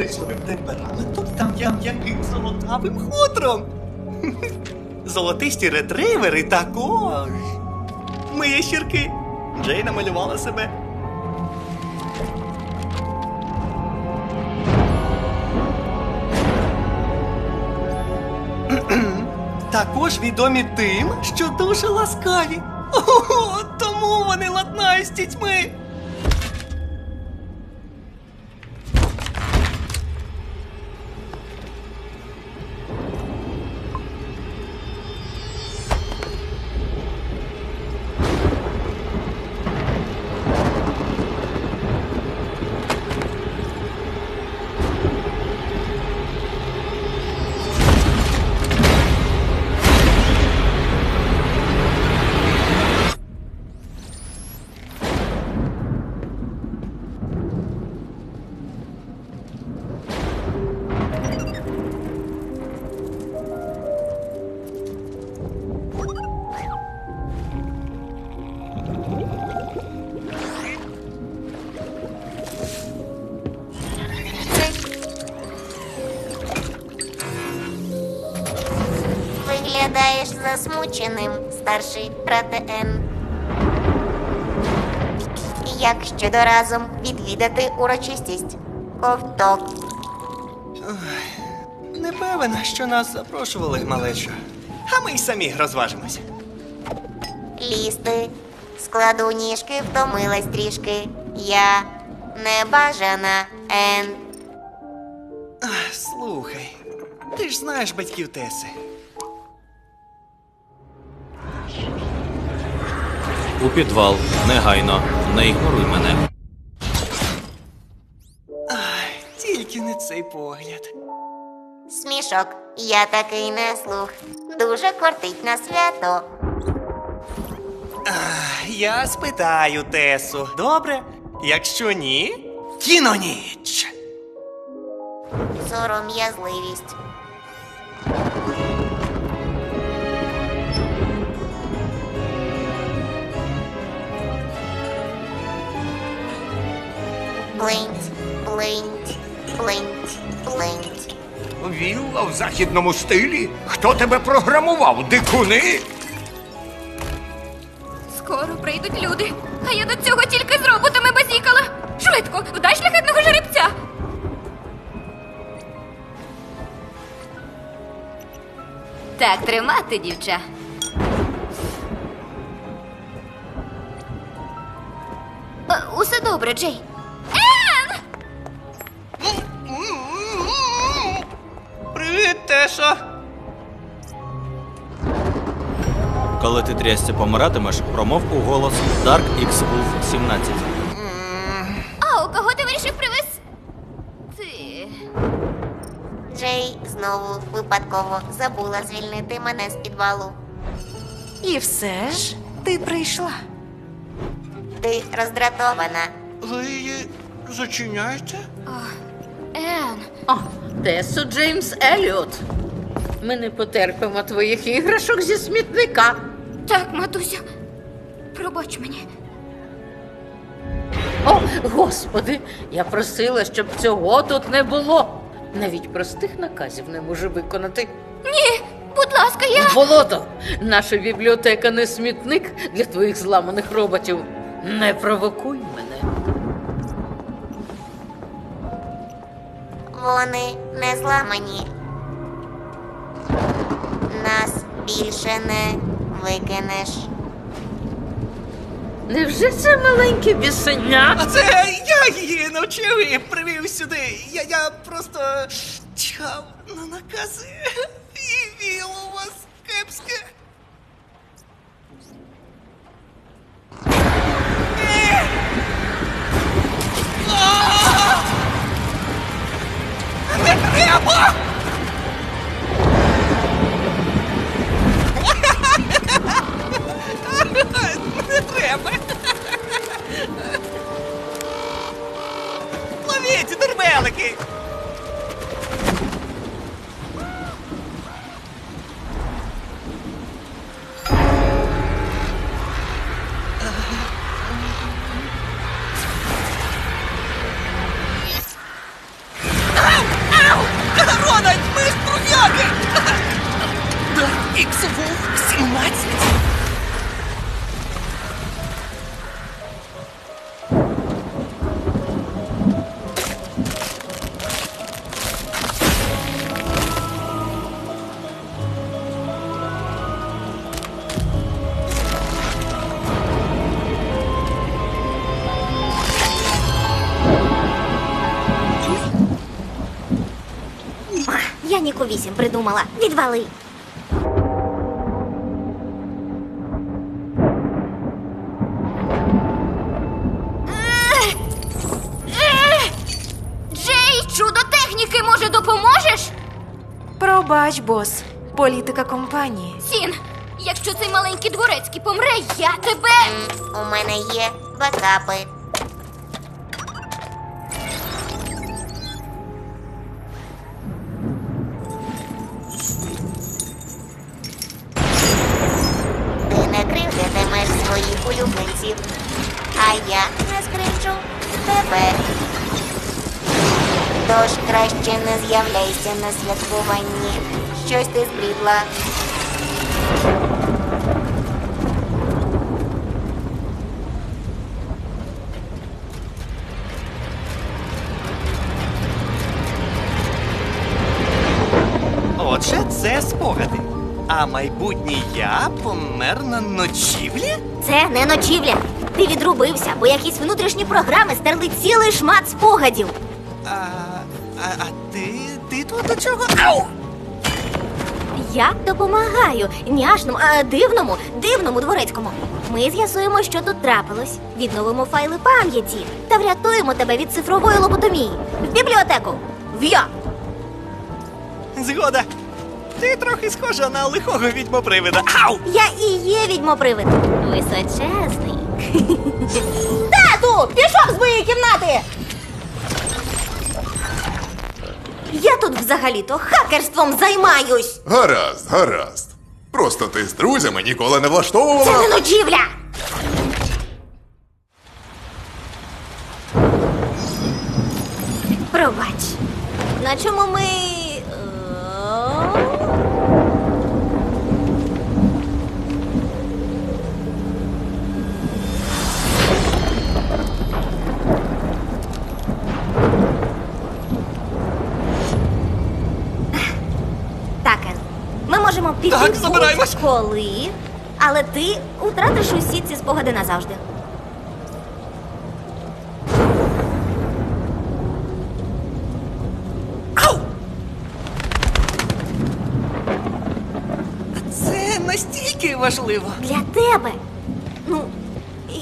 коричневим темпераментом та м'яким золотавим хутром. Золотисті ретривери також. Ми є щірки. Джей намалювала себе. Також відомі тим, що дуже ласкаві. Ого, тому вони ладнають з дітьми. Виглядаєш засмученим, старший брате Ен. Як щодо разом відвідати урочистість? Ковток. Не певен, що нас запрошували, малечо. А ми й самі розважимося. Лізти. Складу ніжки, втомилась трішки. Я небажана Ен. Слухай, ти ж знаєш батьків Теси. У підвал. Негайно. Не ігноруй мене. Ай, тільки не цей погляд. Смішок. Я такий не слух. Дуже кортить на свято. Я спитаю Тесу. Добре? Якщо ні, кіноніч. Сором'язливість. Блинть, блинть, блинть, блинть. Вілла в західному стилі? Хто тебе програмував, дикуни? Скоро прийдуть люди, а я до цього тільки з роботами базікала. Швидко, вдай шляхетного жеребця. Так тримати, дівча. Е, Усе добре, Джей. Тесо. Коли ти трясся помиратимеш, промов у голос Dark X Wolf 17. А у кого ти вирішив привез? Ти. Джей знову випадково забула звільнити мене з підвалу. І все ж ти прийшла. Ти роздратована. Ви її зачиняєте? Ен. О, Тесо Джеймс Еліот. Ми не потерпимо твоїх іграшок зі смітника. Так, матусю. Пробач мені. О, господи, я просила, щоб цього тут не було. Навіть простих наказів не можу виконати. Ні, будь ласка, я. Болото! Наша бібліотека не смітник для твоїх зламаних роботів. Не провокуй мене. Вони не зламані. Нас більше не викинеш. Невже це маленьке бісеня? А це я її навчив і привів сюди. Я, я просто чхав на накази. І віло у вас кепське. Ah! Дарк Ікс Вулф 17? Я Ніку 8 придумала. Відвали. Пробач, бос. Політика компанії. Сін, якщо цей маленький дворецький помре, я тебе. У мене є бакапи. Ти не кривдитимеш своїх улюбленців, а я не тебе. Тож краще не з'являйся на святкуванні. Щось ти збрідла. Отже, це спогади. А майбутній я помер на ночівлі? Це не ночівля. Ти відрубився, бо якісь внутрішні програми стерли цілий шмат спогадів. А, а, а ти. ти тут до чого? Ау! Я допомагаю няшному, а дивному, дивному дворецькому. Ми з'ясуємо, що тут трапилось, відновимо файли пам'яті та врятуємо тебе від цифрової лоботомії. В бібліотеку. В'я! Згода. Ти трохи схожа на лихого відьмопривида. Ау! Я і є відьмопривид. Височезний. Тату! Пішов з моєї кімнати! Я тут взагалі-то хакерством займаюсь. Гаразд, гаразд. Просто ти з друзями ніколи не Це влаштовувала. не ночівля! Пробач. На чому ми. е, можемо Так, забираємось. коли, але ти втратиш усі ці спогади назавжди. Ау! Це настільки важливо. Для тебе. Ну, і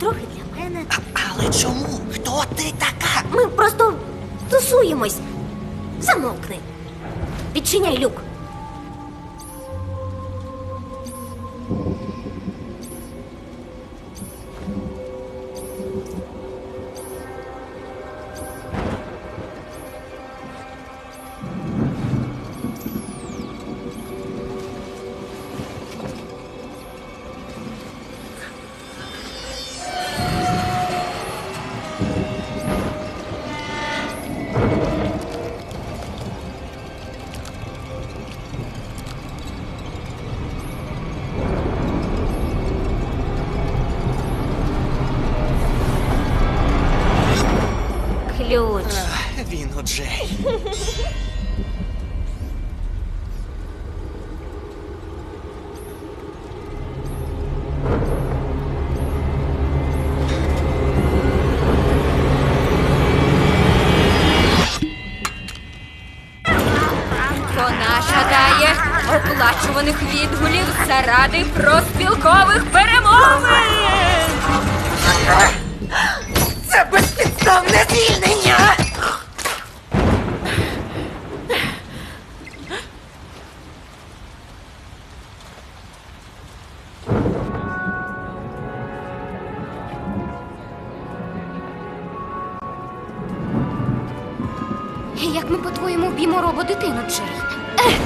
трохи для мене. Але чому? Хто ти така? Ми просто тусуємось. Замовкни. Відчиняй люк. Ключ. Він у Джей. Вона жадає оплачуваних відгулів заради проспілкових ми, по-твоєму, вб'ємо рободитину, Джей? Може,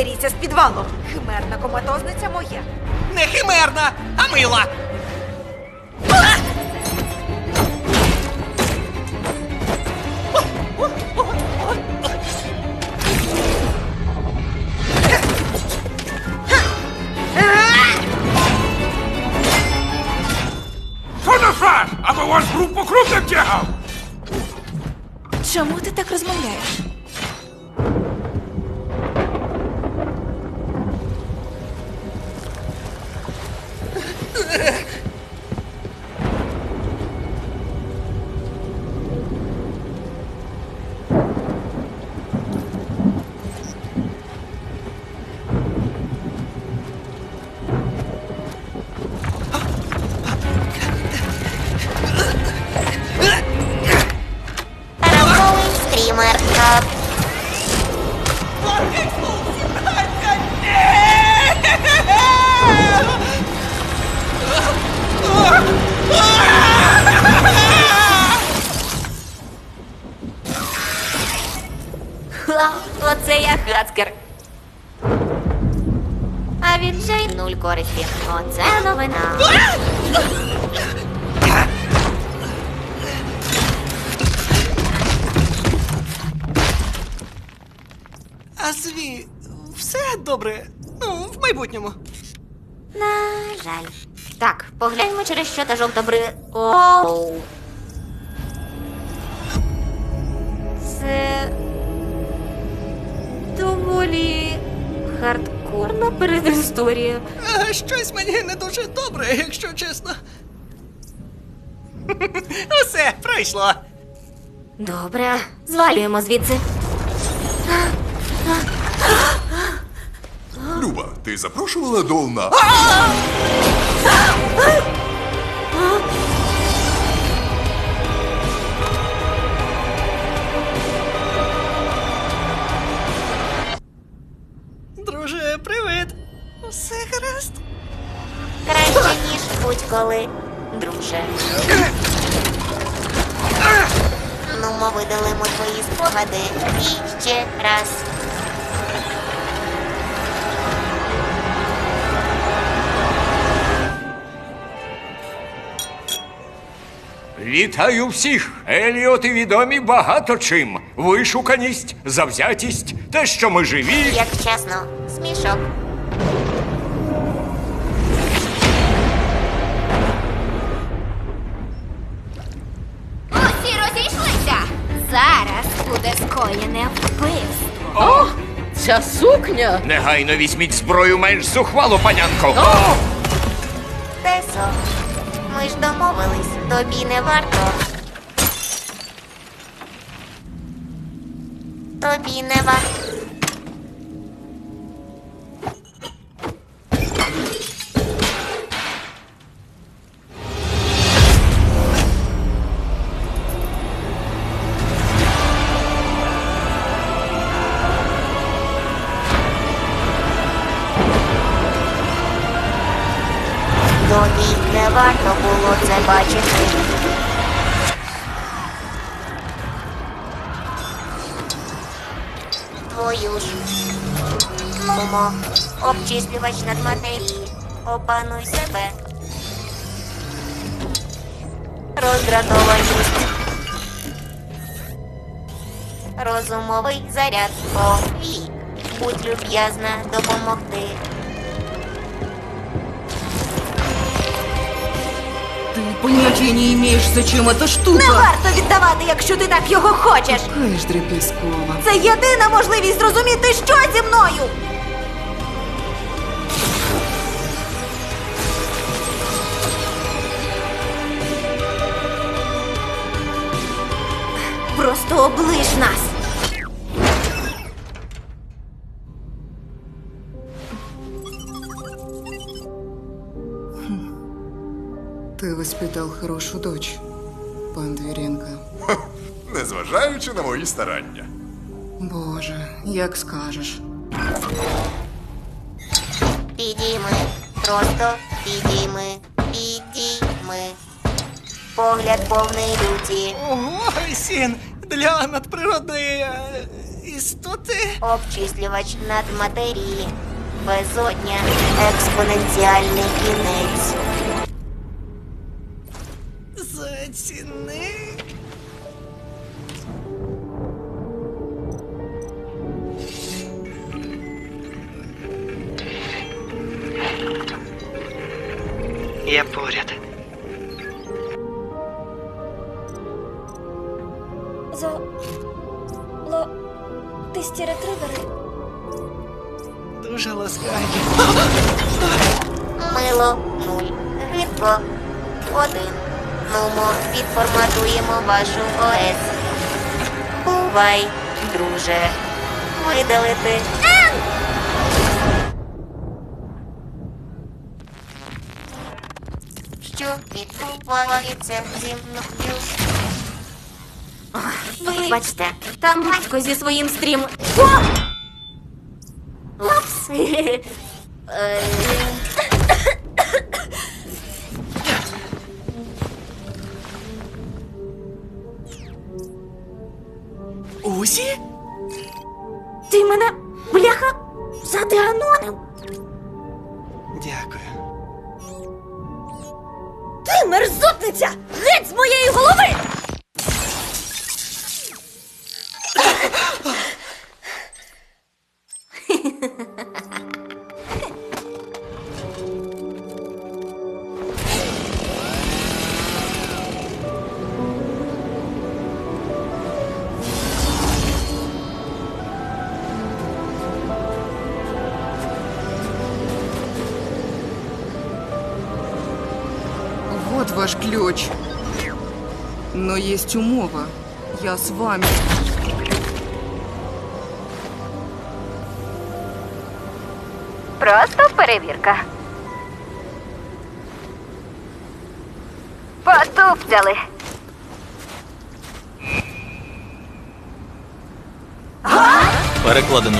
Розберіться з підвалом. Химерна коматозниця моя. Не химерна, а мила. Що на фар? Аби вас груп по крупним тягав! Чому ти так розмовляєш? Я хацкер. А від цей нуль користі. Оце новина. А зві, все добре. Ну, в майбутньому. На жаль. Так, погляньмо через що та жовта бри. Оу. Це доволі хардкорна передісторія. А, щось мені не дуже добре, якщо чесно. Усе, пройшло. Добре, звалюємо звідси. Люба, ти запрошувала Дол будь-коли, друже. Ну, ми видалимо твої спогади. І ще раз. Вітаю всіх! Еліоти відомі багато чим. Вишуканість, завзятість, те, що ми живі. Як вчасно, смішок. Зараз буде скоєне вбивство. О, ця сукня! Негайно візьміть зброю менш зухвалу, панянко. О! Тесо, ми ж домовились, тобі не варто. Тобі не варто. Обчислювач над матерії. Опануй себе. Роздратованість. Розумовий заряд. Повік. Будь люб'язна допомогти. Понятия не имеешь, зачем эта штука. Не варто віддавати, якщо ти так його хочеш. Каєш дрепіскова. Це єдина можливість зрозуміти, що зі мною. Просто облиш нас. Ты воспитал хорошую дочь, пан Двіренко. Незважаючи на мої старання. Боже, як скажеш. Підійми, просто підійми, підійми. Погляд повний люті, Ого, сін, для надприродної е, істоти. обчислювач над матерії, безодня, експоненціальний кінець. Заціни. Я поряд. число 0 від 2, 1. Номер відформатуємо вашу ОС. Бувай, друже. Видалити. Що відбувається зі мною? Бачте, там батько зі своїм стрім. Опс! Е, Усі? Ти мене, бляха, задеанонив. Дякую. Ти мерзотниця! Геть з моєї голови! Вот ваш ключ. Но есть умова. Я с вами. Просто перевірка. Потупцяли. Перекладено